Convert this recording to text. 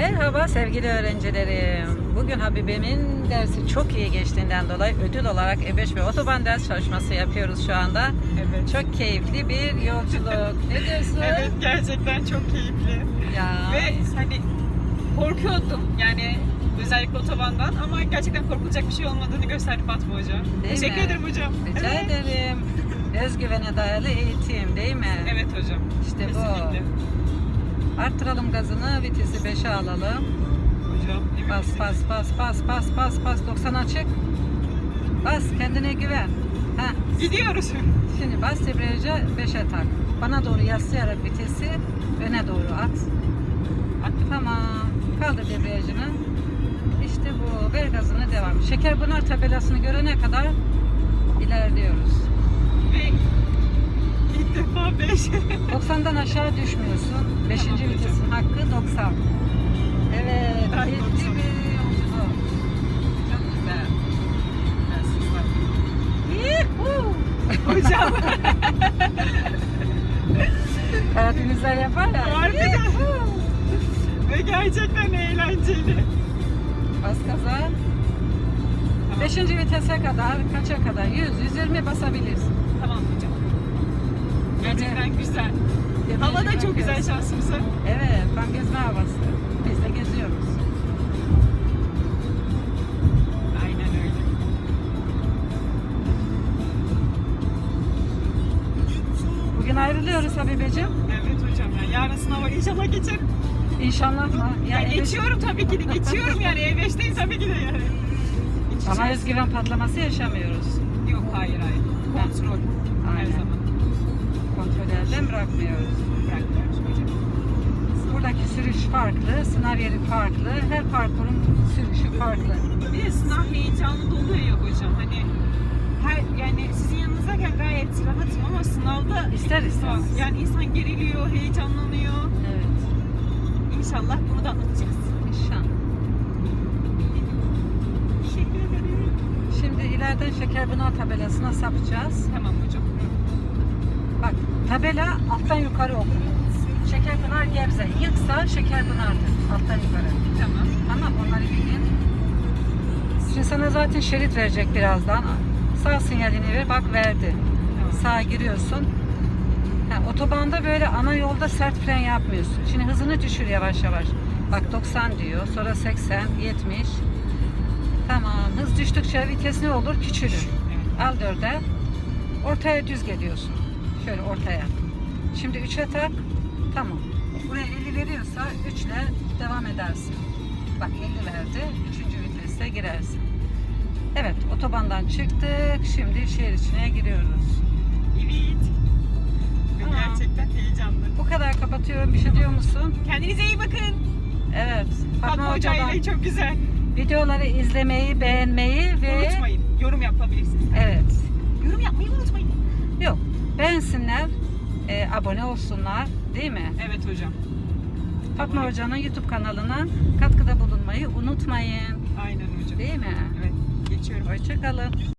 Merhaba sevgili öğrencilerim. Bugün Habibe'min dersi çok iyi geçtiğinden dolayı ödül olarak E5 ve otoban ders çalışması yapıyoruz şu anda. Evet. Çok keyifli bir yolculuk. Ne diyorsun? Evet gerçekten çok keyifli. Ya. Ve hani korkuyordum yani özellikle otobandan ama gerçekten korkulacak bir şey olmadığını gösterdi Fatma Hoca. Değil Teşekkür mi? ederim hocam. Rica evet. ederim. Özgüvene dayalı eğitim değil mi? Evet hocam. İşte Kesinlikle. bu. Arttıralım gazını, vitesi 5'e alalım. Hocam. Bas bas bas bas bas bas bas 90 açık. Bas kendine güven. Ha, Gidiyoruz. Şimdi bas debriyaja 5'e tak. Bana doğru yaslayarak vitesi öne doğru at. Attım. Tamam. Kaldır debriyajını. İşte bu. Ver gazını devam. Şeker bunlar tabelasını görene kadar ilerliyoruz. 90'dan aşağı düşmüyorsun. 5. Tamam vitesin hakkı 90. Evet. Ben 90. bir yolculuk. Çok güzel. Yuhuu! hocam. Karadenizler yapar ya. Harbiden. Ve gerçekten eğlenceli. Bas gaza. Tamam. Beşinci vitese kadar, kaça kadar? 100, 120 basabilirsin. Tamam. Gerçekten güzel. Debriyajı Hava da çok güzel şansımıza. Evet, tam gezme havası. Biz de geziyoruz. Aynen öyle. Bugün ayrılıyoruz Habibeciğim. Evet hocam ya. Yarın sınava inşallah geçer. İnşallah mı? Ya Yani geçiyorum tabii ki de. Geçiyorum yani. E5'teyiz tabii ki de yani. Ama özgüven patlaması yaşamıyoruz. Yok hayır hayır. Kontrol. Her Aynen. zaman. Bırakmıyoruz. Bırakmıyoruz. Buradaki sürüş farklı, sınav yeri farklı, her parkurun sürüşü farklı. Bir de sınav heyecanlı doluyor ya hocam. Hani her yani sizin yanınızdayken gayet rahatım ama sınavda İster istemez. yani insan geriliyor, heyecanlanıyor. Evet, İnşallah bunu da atlatacağız. inşallah. Teşekkür ederim. Şimdi ileriden tabelasına sapacağız. Tamam hocam. Bak tabela alttan yukarı okunuyor. Şekerpınar Gebze. Yıksa Şekerpınar'dır. Alttan yukarı. Tamam. Tamam onları bilin. Şimdi sana zaten şerit verecek birazdan. Sağ sinyalini ver. Bak verdi. Tamam. Sağa giriyorsun. Ha, otobanda böyle ana yolda sert fren yapmıyorsun. Şimdi hızını düşür yavaş yavaş. Bak 90 diyor. Sonra 80, 70. Tamam. Hız düştükçe vites ne olur? Küçülür. Evet. Al dörde. Ortaya düz geliyorsun. Şöyle ortaya. Şimdi üçe tak. Tamam. Buraya 50 veriyorsa 3 ile devam edersin. Bak 50 verdi. Üçüncü viteste girersin. Evet otobandan çıktık. Şimdi şehir içine giriyoruz. Evet. Ve Tamam. Gerçekten heyecanlı. Bu kadar kapatıyorum. Bir şey diyor musun? Kendinize iyi bakın. Evet. Fatma Fatma Hoca Hoca'dan ile çok güzel. videoları izlemeyi, beğenmeyi ve Unutmayın. Yorum yapabilirsiniz. evet. Yorum yapmayı. Beğensinler, e, abone olsunlar, değil mi? Evet hocam. Fatma Hoca'nın YouTube kanalına katkıda bulunmayı unutmayın. Aynen hocam. Değil mi? Evet. Geçiyorum. Hoşçakalın.